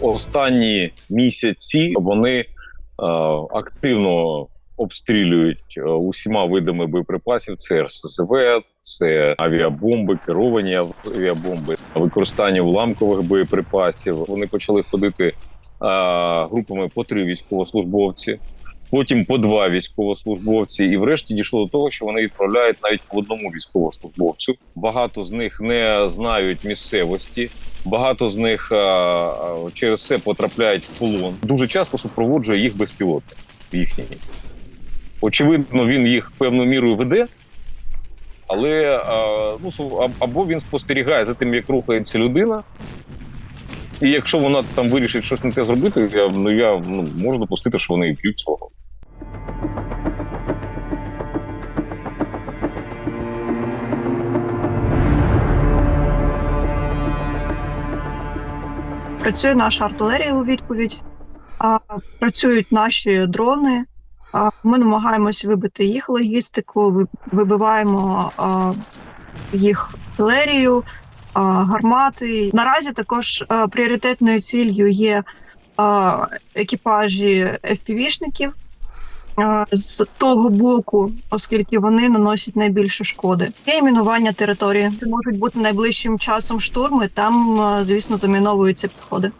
Останні місяці вони е, активно обстрілюють е, усіма видами боєприпасів. Це РСЗВ, це авіабомби, керовані авіабомби, використання уламкових боєприпасів. Вони почали ходити е, групами по три військовослужбовці. Потім по два військовослужбовці, і врешті дійшло до того, що вони відправляють навіть по одному військовослужбовцю. Багато з них не знають місцевості, багато з них а, а, через це потрапляють в полон. Дуже часто супроводжує їх безпілотник їхній. Очевидно, він їх певною мірою веде, але ну, або він спостерігає за тим, як рухається людина. І якщо вона там вирішить щось не те зробити, я, ну, я ну, можу допустити, що вони і п'ють свого. Працює наша артилерія у відповідь, а, працюють наші дрони. А, Ми намагаємось вибити їх логістику, вибиваємо а, їх артилерію, а, гармати. Наразі також а, пріоритетною ціллю є а, екіпажі FPV-шників з того боку, оскільки вони наносять найбільше шкоди. Є і мінування території. Це можуть бути найближчим часом штурми. Там, звісно, заміновуються підходи.